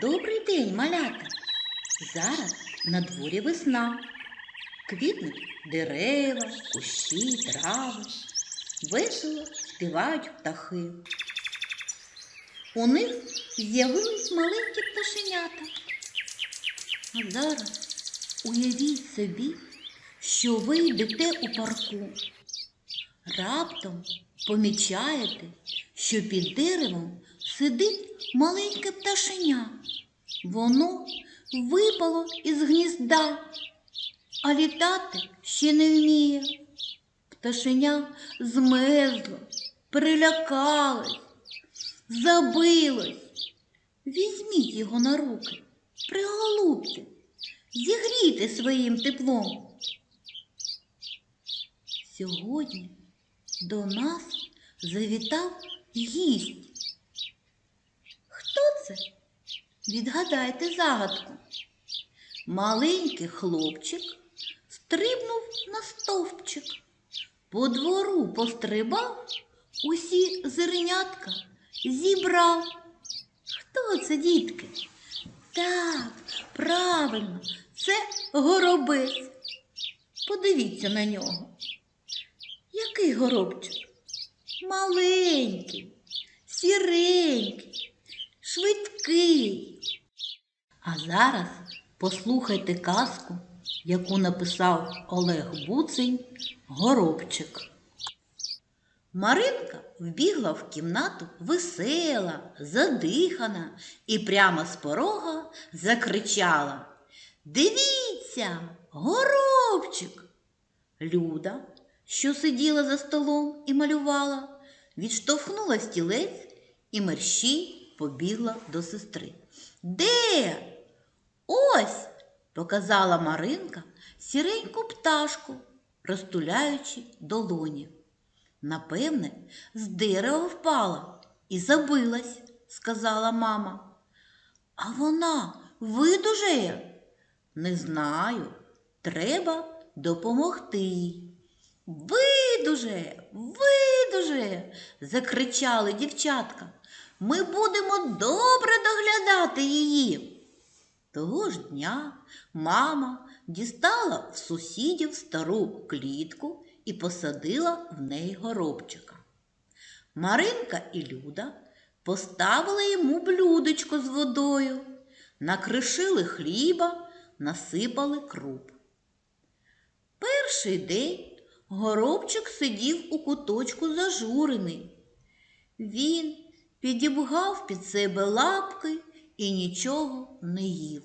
Добрий день, малята! Зараз на дворі весна. Квітнуть дерева, кущі, трави. Весело співають птахи. У них з'явились маленькі пташенята. А зараз уявіть собі, що ви йдете у парку. Раптом помічаєте, що під деревом сидить маленьке пташеня. Воно випало із гнізда, а літати ще не вміє. Пташеня змерзло, перелякалось, забилось. Візьміть його на руки, приголубте, зігрійте своїм теплом. Сьогодні до нас завітав гість. Це? Відгадайте загадку. Маленький хлопчик стрибнув на стовпчик, по двору пострибав, усі зернятка зібрав. Хто це, дітки? Так, правильно, це горобець. Подивіться на нього. Який горобчик? Маленький, сіренький, швидкий. А зараз послухайте казку, яку написав Олег Буцень Горобчик. Маринка вбігла в кімнату весела, задихана і прямо з порога закричала Дивіться, горобчик! Люда, що сиділа за столом і малювала, відштовхнула стілець і мерщій побігла до сестри. Де? Ось, показала Маринка сіреньку пташку, розтуляючи долоні. Напевне, з дерева впала і забилась, сказала мама. А вона видужає? Не знаю. Треба допомогти. їй». Видуже, видуже, закричали дівчатка. Ми будемо добре доглядати її. Того ж дня мама дістала в сусідів стару клітку і посадила в неї горобчика. Маринка і Люда поставили йому блюдечко з водою, накришили хліба, насипали круп. Перший день горобчик сидів у куточку зажурений. Він підібгав під себе лапки і нічого не їв.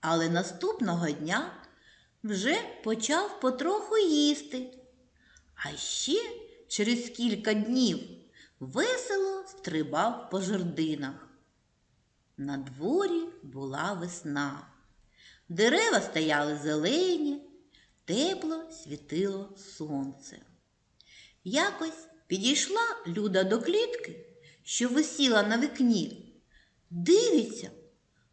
Але наступного дня вже почав потроху їсти. А ще через кілька днів весело стрибав по жердинах. На дворі була весна. Дерева стояли зелені, тепло світило сонце. Якось підійшла Люда до клітки, що висіла на вікні. Дивиться,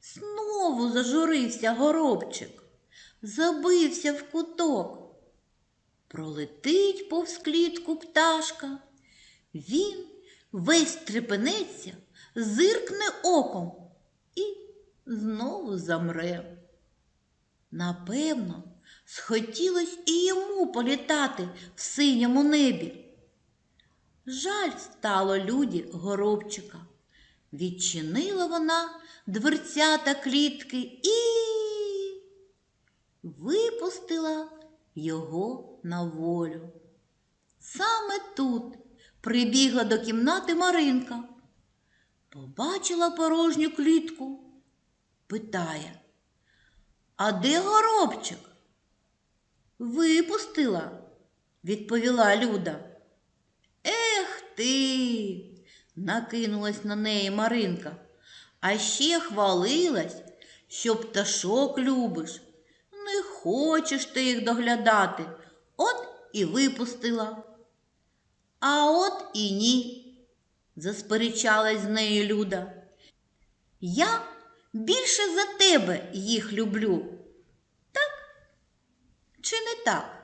знову зажурився горобчик, забився в куток. Пролетить повз клітку пташка. Він весь трепенеться, зиркне оком і знову замре. Напевно, схотілось і йому політати в синьому небі. Жаль стало люді горобчика. Відчинила вона дверцята клітки і випустила його на волю. Саме тут прибігла до кімнати Маринка, побачила порожню клітку, питає, а де горобчик? Випустила, відповіла Люда. Ти, накинулась на неї Маринка, а ще хвалилась, що пташок любиш. Не хочеш ти їх доглядати, от і випустила. А от і ні, засперечалась з нею Люда. Я більше за тебе їх люблю. Так чи не так?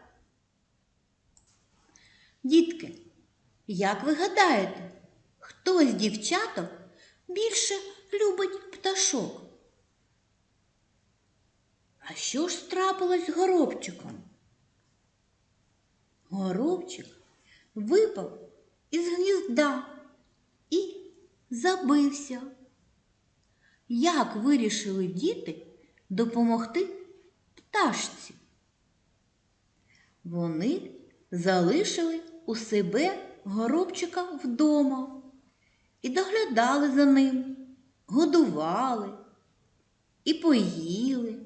Дітки, як ви гадаєте, хто з дівчаток більше любить пташок. А що ж трапилось з горобчиком? Горобчик випав із гнізда і забився. Як вирішили діти допомогти пташці? Вони залишили у себе горобчика вдома і доглядали за ним, годували і поїли.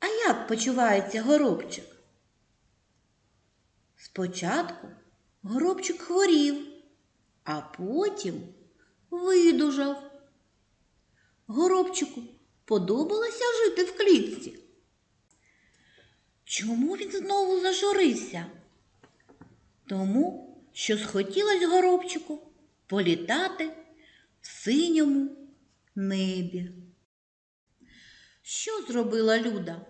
А як почувається горобчик? Спочатку горобчик хворів, а потім видужав. Горобчику подобалося жити в клітці. Чому він знову зажурився? Тому, що схотілось горобчику політати в синьому небі. Що зробила Люда?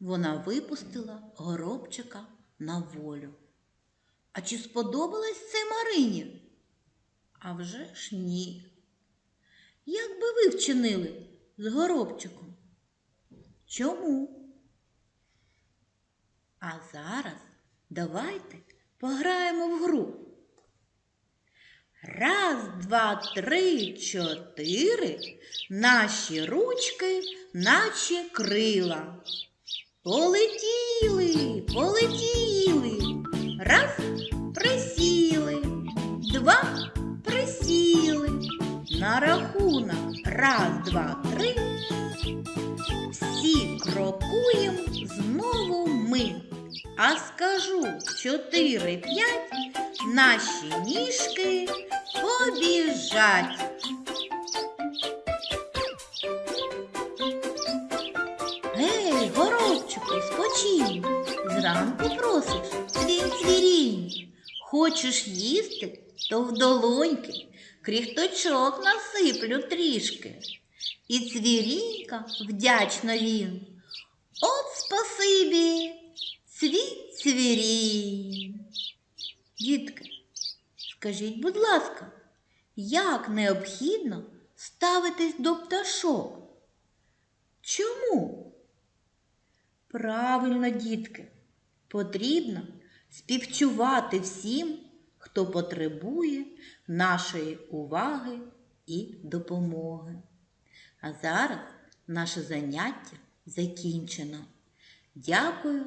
Вона випустила горобчика на волю. А чи сподобалось це Марині? А вже ж ні. Як би ви вчинили з горобчиком? Чому? А зараз давайте пограємо в гру. Раз, два, три, чотири. Наші ручки, наче крила. Полетіли, полетіли. Раз присіли, два присіли. На рахунок раз, два, три. Всі крокуємо знову ми. А скажу чотири, п'ять, наші ніжки побіжать. Гей, горобчику, спочинь, зранку просиш свій цвірінь. Хочеш їсти, то в долоньки кріхточок насиплю трішки. І цвірінька вдячно він. От спасибі, цвіт цвірінь. Дітки, скажіть, будь ласка, як необхідно ставитись до пташок? Чому? Правильно, дітки, потрібно співчувати всім, хто потребує нашої уваги і допомоги. А зараз наше заняття закінчено. Дякую